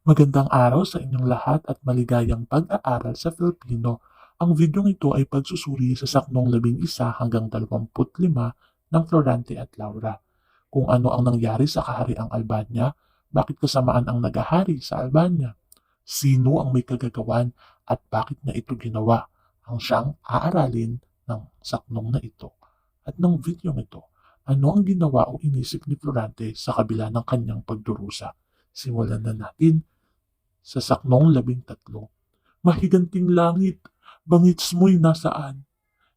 Magandang araw sa inyong lahat at maligayang pag-aaral sa Filipino. Ang videong ito ay pagsusuri sa saknong 11 hanggang 25 ng Florante at Laura. Kung ano ang nangyari sa kahariang Albania, bakit kasamaan ang nagahari sa Albania, sino ang may kagagawan at bakit na ito ginawa ang siyang aaralin ng saknong na ito. At ng videong ito, ano ang ginawa o inisip ni Florante sa kabila ng kanyang pagdurusa. Simulan na natin sa saknong labing tatlo. Mahiganting langit, bangits mo'y nasaan?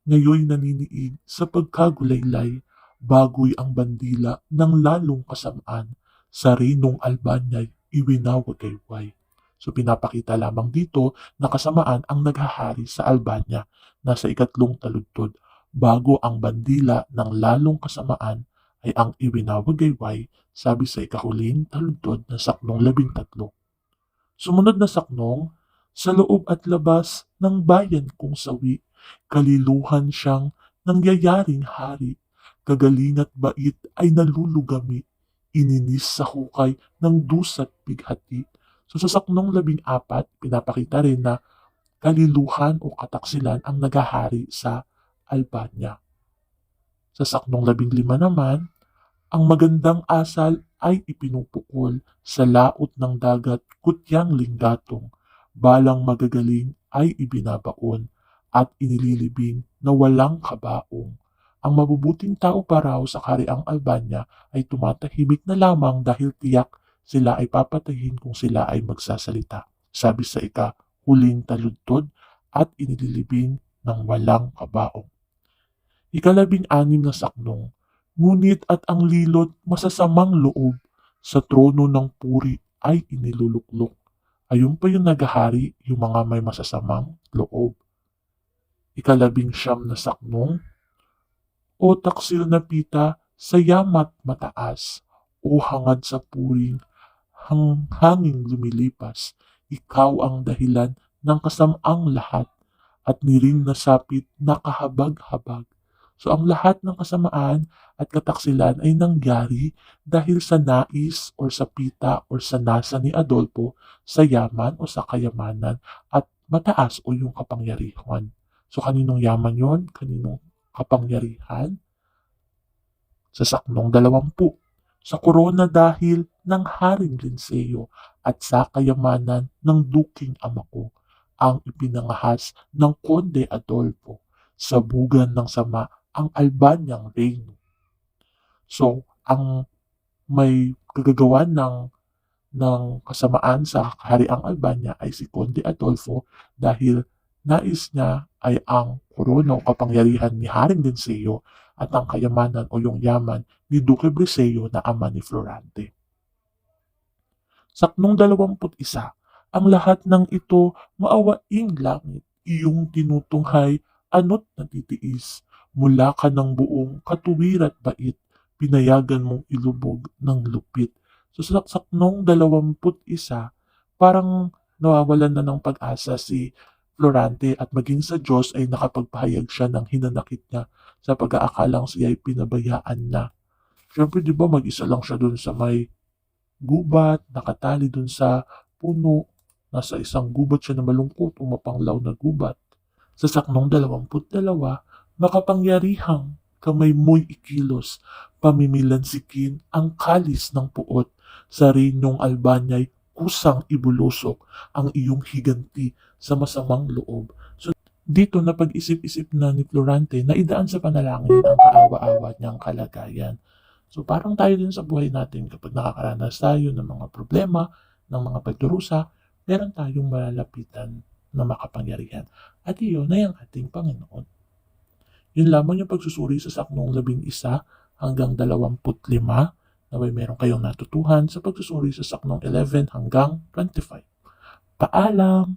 Ngayoy naniniig sa pagkagulaylay, bagoy ang bandila ng lalong kasamaan, sa rinong Albanya'y iwinawagayway. So pinapakita lamang dito na kasamaan ang naghahari sa Albanya na sa ikatlong taludtod, bago ang bandila ng lalong kasamaan ay ang iwinawagayway, sabi sa ikahuling taludtod na saknong labing tatlo. Sumunod na saknong, sa loob at labas ng bayan kong sawi, kaliluhan siyang nangyayaring hari, kagaling at bait ay nalulugami, ininis sa hukay ng dusat bighati. So sa saknong labing apat, pinapakita rin na kaliluhan o kataksilan ang nagahari sa Albania. Sa saknong labing lima naman, ang magandang asal ay ipinupukol sa laot ng dagat kutyang linggatong, balang magagaling ay ibinabaon at inililibing na walang kabaong. Ang mabubuting tao pa raw sa kariang Albania ay tumatahimik na lamang dahil tiyak sila ay papatayin kung sila ay magsasalita. Sabi sa ika, huling taludtod at inililibing ng walang kabaong. Ikalabing anim na saknong, ngunit at ang lilot masasamang loob sa trono ng puri ay iniluluklok. Ayun pa yung naghahari, yung mga may masasamang loob. Ikalabing siyam na saknong, o taksil na pita sa yamat mataas, o hangad sa puring hang hanging lumilipas, ikaw ang dahilan ng kasamang lahat at niring nasapit na kahabag-habag. So ang lahat ng kasamaan at kataksilan ay nangyari dahil sa nais or sa pita or sa nasa ni Adolfo sa yaman o sa kayamanan at mataas o yung kapangyarihan. So kaninong yaman yon? Kaninong kapangyarihan? Sa saknong dalawampu. Sa korona dahil ng Haring Linseo at sa kayamanan ng duking ama ko ang ipinangahas ng Konde Adolfo sa bugan ng sama ang Albanyang Reino. So, ang may kagagawan ng ng kasamaan sa kahariang Albania ay si Conde Adolfo dahil nais niya ay ang korona o kapangyarihan ni Haring Linseo at ang kayamanan o yung yaman ni Duque Briseo na ama ni Florante. Saknong 21, ang lahat ng ito maawaing langit, iyong tinutunghay ano't natitiis, mula ka ng buong katuwir at bait, pinayagan mong ilubog ng lupit. So sa saknong 21, parang nawawalan na ng pag-asa si Florante at maging sa Diyos ay nakapagpahayag siya ng hinanakit niya sa pag-aakalang siya ay pinabayaan na. Siyempre, di ba, mag-isa lang siya dun sa may gubat, nakatali dun sa puno, nasa isang gubat siya na malungkot, umapanglaw na gubat. Sa saknong 22, makapangyarihang kamay mo'y ikilos, pamimilansikin ang kalis ng puot, sa renyong Albanya'y kusang ibulusok ang iyong higanti sa masamang loob. So, dito na pag-isip-isip na ni Florante na idaan sa panalangin ang kaawa-awa niyang kalagayan. So parang tayo din sa buhay natin kapag nakakaranas tayo ng mga problema, ng mga pagdurusa, meron tayong malalapitan na makapangyarihan. At iyon ay ang ating Panginoon. Yun lamang yung pagsusuri sa saknong labing isa hanggang dalawamput lima naway meron kayong natutuhan sa pagsusuri sa saknong 11 hanggang 25. Paalam!